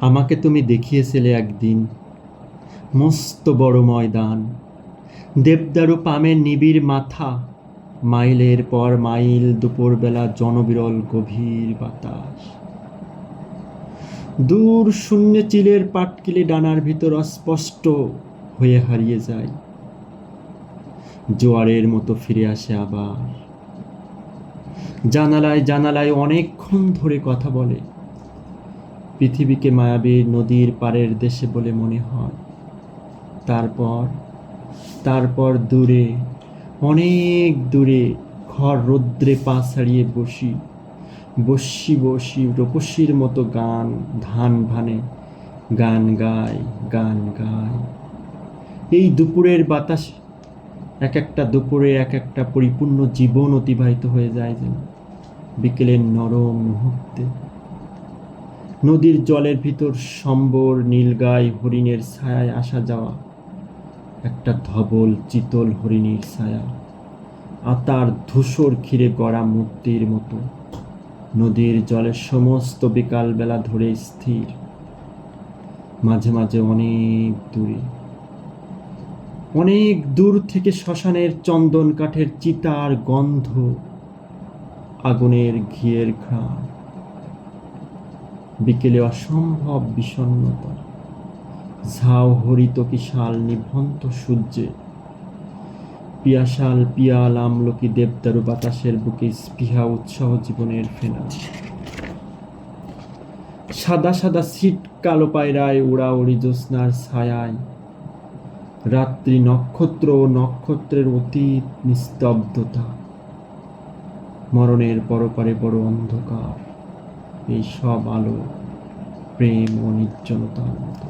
আমাকে তুমি দেখিয়েছিলে একদিন। মস্ত বড় ময়দান। দেবদারু পামের নিবিড় মাথা। মাইলের পর মাইল দুপুরবেলা জনবিরল গভীর বাতাস। দূর শূন্য চিলের পাটকিলে ডানার ভিতর অস্পষ্ট হয়ে হারিয়ে যায়। জোয়ারের মতো ফিরে আসে আবার। জানালায় জানালায় অনেকক্ষণ ধরে কথা বলে। পৃথিবীকে মায়াবী নদীর পারের দেশে বলে মনে হয়। তারপর তারপর দূরে, অনেক দূরে ঘর রৌদ্রে পা ছাড়িয়ে বসি। বসি বসি রূপসীর মতো গান, ধান ভানে, গান গায় গান গায় এই দুপুরের বাতাস এক একটা দুপুরে এক একটা পরিপূর্ণ জীবন অতিবাহিত হয়ে যায় যেন। বিকেলের নরম মুহূর্তে নদীর জলের ভিতর সম্বর, নীলগাই, হরিণের ছায়ায় আসা যাওয়া। একটা ধবল, চিতল হরিণীর ছায়া। আতার ধূসর ঘিরে গড়া মূর্তির মতো। নদীর জলের সমস্ত বিকালবেলা ধরে স্থির। মাঝে মাঝে অনেক দূরে। অনেক দূর থেকে শ্মশানের চন্দন কাঠের চিতার গন্ধ, আগুনের ঘিয়ের ঘ্রাণ। বিকেলে অসম্ভব বিষণ্ণতা। ঝাও হরিত কিশাল নিভন্ত সূর্যে। পিয়াশাল পিয়াল আমলকি দেবদারু বাতাসের বুকে স্পৃহা উৎসাহ জীবনের ফেনা। সাদা সাদা সিট কালো পায়রায় উড়া উড়ি জ্যোৎস্নার ছায়ায়। রাত্রি নক্ষত্র ও নক্ষত্রের অতীত নিস্তব্ধতা। মরণের পরপারে বড় অন্ধকার। এই সব আলো প্রেম ও নির্জনতার মতো।